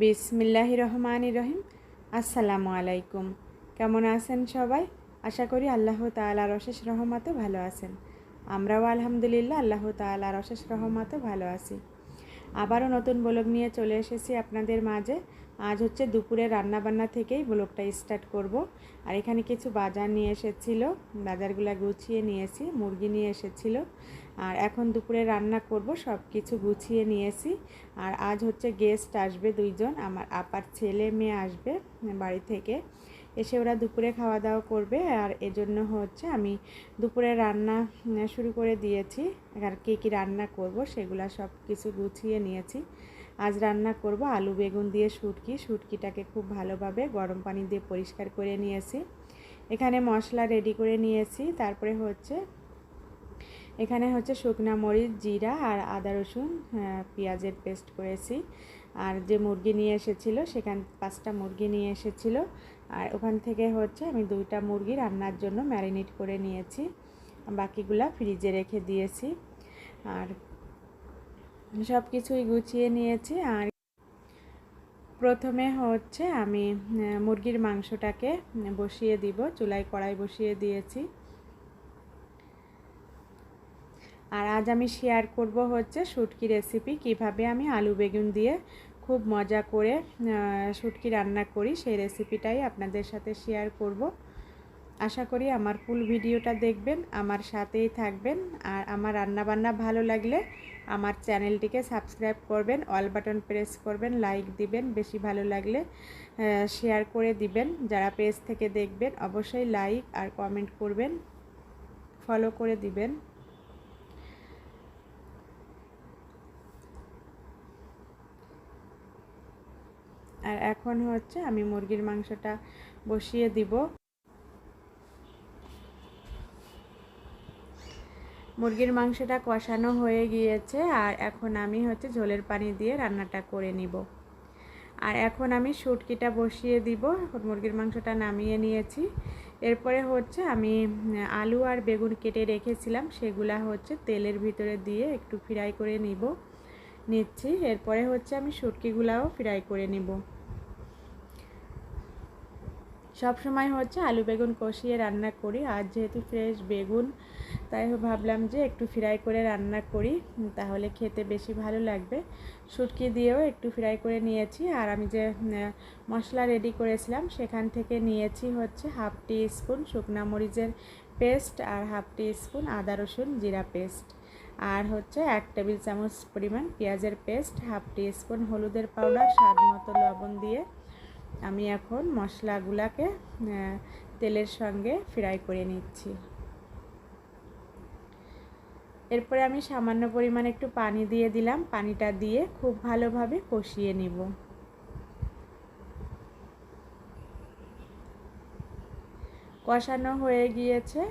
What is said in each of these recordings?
বিসমিল্লাহ রহমান রহিম। আসসালামু আলাইকুম। কেমন আছেন সবাই? আশা করি আল্লাহ তালার অশেষ রহমাতও ভালো আছেন। আমরাও আলহামদুলিল্লাহ আল্লাহ তালার অশেষ রহমাতও ভালো আছি। আবারও নতুন ব্লগ নিয়ে চলে এসেছি আপনাদের মাঝে। আজ হচ্ছে দুপুরে রান্নাবান্না থেকেই ব্লগটা স্টার্ট করব। আর এখানে কিছু বাজার নিয়ে এসেছিল, বাজারগুলো গুছিয়ে নিয়েছি, মুরগি নিয়ে এসেছিল। আর এখন দুপুরে রান্না করব সব কিছু গুছিয়ে নিয়েছি। আর আজ হচ্ছে গেস্ট আসবে দুইজন, আমার আপার ছেলে মেয়ে আসবে বাড়ি থেকে। এসে ওরা দুপুরে খাওয়া দাওয়া করবে আর এজন্য হচ্ছে আমি দুপুরে রান্না শুরু করে দিয়েছি। আর কী কী রান্না করব সেগুলো সব কিছু গুছিয়ে নিয়েছি। আজ রান্না করব আলু বেগুন দিয়ে শুটকি। শুটকিটাকে খুব ভালোভাবে গরম পানি দিয়ে পরিষ্কার করে নিয়েছি। এখানে মশলা রেডি করে নিয়েছি। তারপরে হচ্ছে, এখানে হচ্ছে শুকনা মরিচ, জিরা আর আদা রসুন পেঁয়াজের পেস্ট করেছি। আর যে মুরগি নিয়ে এসেছিল, সেখান, পাঁচটা মুরগি নিয়ে এসেছিল। আর ওখান থেকে হচ্ছে আমি দুইটা মুরগি রান্নার জন্য ম্যারিনেট করে নিয়েছি। বাকিগুলা ফ্রিজে রেখে দিয়েছি। আর সব কিছুই গুছিয়ে নিয়েছি। আর প্রথমে হচ্ছে আমি মুরগির মাংসটাকে বসিয়ে দিব, চুলায় কড়াই বসিয়ে দিয়েছি। আর আজ আমি শেয়ার করব হচ্ছে শুটকি রেসিপি কীভাবে আমি আলু বেগুন দিয়ে খুব মজা করে শুটকি রান্না করি। সেই রেসিপিটাই আপনাদের সাথে শেয়ার করব। আশা করি আমার ফুল ভিডিওটা দেখবেন, আমার সাথেই থাকবেন। আর আমার রান্নাবান্না ভালো লাগলে আমার চ্যানেলটিকে সাবস্ক্রাইব করবেন অল বাটন প্রেস করবেন লাইক দিবেন। বেশি ভালো লাগলে শেয়ার করে দিবেন। যারা পেজ থেকে দেখবেন, অবশ্যই লাইক আর কমেন্ট করবেন ফলো করে দিবেন। আর এখন হচ্ছে আমি মুরগির মাংসটা বসিয়ে দিব। মুরগির মাংসটা কষানো হয়ে গিয়েছে আর এখন আমি হচ্ছে ঝোলের পানি দিয়ে রান্নাটা করে নিব। আর এখন আমি শুটকিটা বসিয়ে দিব মুরগির মাংসটা নামিয়ে নিয়েছি। এরপরে হচ্ছে আমি আলু আর বেগুন কেটে রেখেছিলাম, সেগুলা হচ্ছে তেলের ভিতরে দিয়ে একটু ফ্রাই করে নিব, নিচ্ছি। এরপরে হচ্ছে আমি শুটকিগুলাও ফ্রাই করে নিব। সব সময় হচ্ছে আলু বেগুন কষিয়ে রান্না করি। আর যেহেতু ফ্রেশ বেগুন, তাই ভাবলাম যে একটু ফ্রাই করে রান্না করি, তাহলে খেতে বেশি ভালো লাগবে। শুটকি দিয়েও একটু ফ্রাই করে নিয়েছি। আর আমি যে মশলা রেডি করেছিলাম, সেখান থেকে নিয়েছি হচ্ছে হাফ টি স্পুন শুকনা মরিচের পেস্ট আর হাফ টি স্পুন আদা রসুন জিরা পেস্ট আর হচ্ছে এক টেবিল চামচ পরিমাণ পেঁয়াজের পেস্ট হাফ টি স্পুন হলুদের পাউডার স্বাদ মতো লবণ দিয়ে আমি এখন মশলাগুলাকে তেলের সঙ্গে ফ্রাই করে নিচ্ছি। এরপরে আমি সামান্য পরিমাণ একটু পানি দিয়ে দিলাম। পানিটা দিয়ে খুব ভালোভাবে কষিয়ে নিব। কষানো হয়ে গিয়েছে।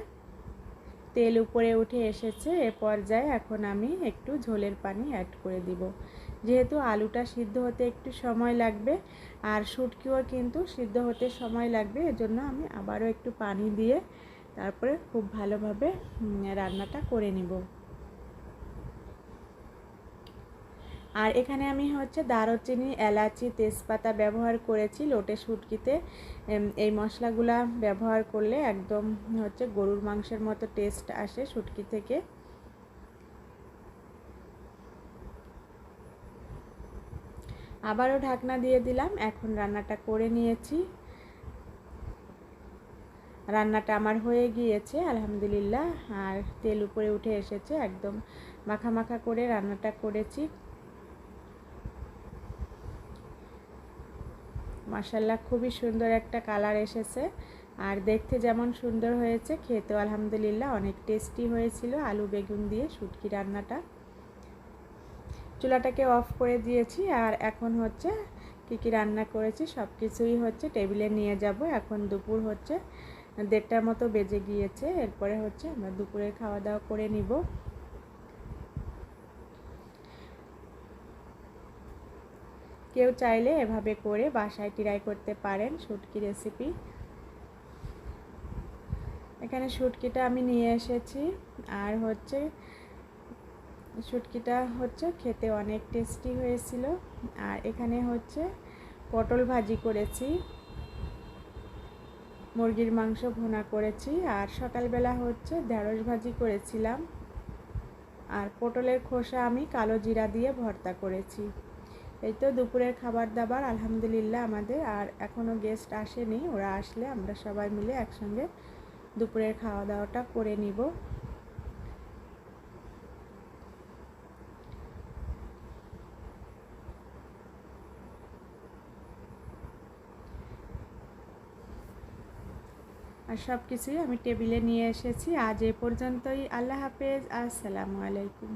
তেল উপরে উঠে এসেছে। এ পর্যায়ে এখন আমি একটু ঝোলের পানি অ্যাড করে দিব। যেহেতু আলুটা সিদ্ধ হতে একটু সময় লাগবে, আর শুটকিও কিন্তু সিদ্ধ হতে সময় লাগবে, এজন্য আমি আবারও একটু পানি দিয়ে তারপরে খুব ভালোভাবে রান্নাটা করে নিব। আর এখানে আমি হচ্ছে দারুচিনি, এলাচি, তেজপাতা ব্যবহার করেছি লোটে শুটকিতে। এই মশলাগুলা ব্যবহার করলে একদম হচ্ছে গরুর মাংসের মতো টেস্ট আসে শুটকি থেকে। আবারও ঢাকনা দিয়ে দিলাম। এখন রান্নাটা করে নিয়েছি। রান্নাটা আমার হয়ে গিয়েছে, আলহামদুলিল্লাহ। আর তেল উপরে উঠে এসেছে, একদম মাখা মাখা করে রান্নাটা করেছি। মাসাল্লাহ খুবই সুন্দর একটা কালার এসেছে। আর দেখতে যেমন সুন্দর হয়েছে, খেতেও আলহামদুলিল্লাহ অনেক টেস্টি হয়েছিল আলু বেগুন দিয়ে, শুটকি রান্নাটা। চুলাটাকে অফ করে দিয়েছি আর এখন হচ্ছে কী কী রান্না করেছি সব কিছুই হচ্ছে টেবিলে নিয়ে যাব। এখন দুপুর হচ্ছে দেড়টার মতো বেজে গিয়েছে, এরপরে হচ্ছে আমরা দুপুরে খাওয়া দাওয়া করে নিব। কেউ চাইলে এভাবে করে বাসায় ট্রাই করতে পারেন শুটকি রেসিপি এখানে শুটকিটা আমি নিয়ে এসেছি আর হচ্ছে শুটকিটা হচ্ছে খেতে অনেক টেস্টি হয়েছিল। আর এখানে হচ্ছে পটল ভাজি করেছি। মুরগির মাংস ভুনা করেছি। আর সকালবেলা হচ্ছে ঢেঁড়স ভাজি করেছিলাম। আর পটলের খোসা আমি কালো জিরা দিয়ে ভর্তা করেছি। এই তো দুপুরের খাবার দাবার আলহামদুলিল্লাহ আমাদের। আর এখনও গেস্ট আসেনি, ওরা আসলে আমরা সবাই মিলে একসঙ্গে দুপুরের খাওয়া দাওয়াটা করে নিব। আর সব কিছুই আমি টেবিলে নিয়ে এসেছি। আজ এ পর্যন্তই। আল্লাহ হাফেজ। আসসালামু আলাইকুম।